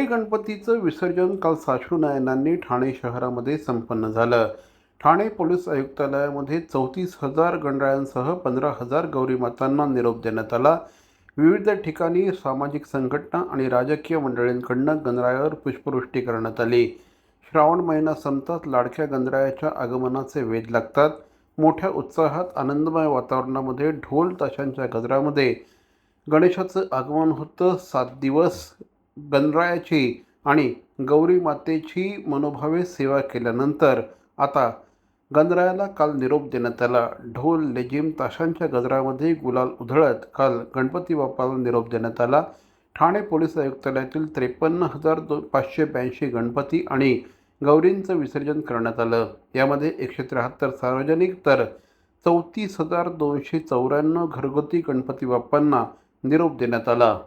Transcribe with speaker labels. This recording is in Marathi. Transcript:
Speaker 1: गौरी गणपतीचं विसर्जन काल साश्रू नयनांनी ठाणे शहरामध्ये संपन्न झालं. ठाणे पोलीस आयुक्तालयामध्ये चौतीस हजार गणरायांसह पंधरा हजार गौरी मातांना निरोप देण्यात आला. विविध ठिकाणी सामाजिक संघटना आणि राजकीय मंडळींकडनं गणरायावर पुष्पवृष्टी करण्यात आली. श्रावण महिना संपतात लाडक्या गणरायाच्या आगमनाचे वेध लागतात. मोठ्या उत्साहात आनंदमय वातावरणामध्ये ढोल ताशांच्या गजरामध्ये गणेशाचं आगमन होतं. सात दिवस गणरायाची आणि गौरी मातेची मनोभावे सेवा केल्यानंतर आता गणरायाला काल निरोप देण्यात आला. ढोल लेझिम ताशांच्या गजरामध्ये गुलाल उधळत काल गणपती बाप्पाला निरोप देण्यात आला. ठाणे पोलीस आयुक्तालयातील त्रेपन्न हजार दो पाचशे ब्याऐंशी गणपती आणि गौरींचं विसर्जन करण्यात आलं. यामध्ये एकशे त्र्याहत्तर सार्वजनिक तर चौतीस हजार दोनशे चौऱ्याण्णव घरगुती गणपती बाप्पांना निरोप देण्यात आला.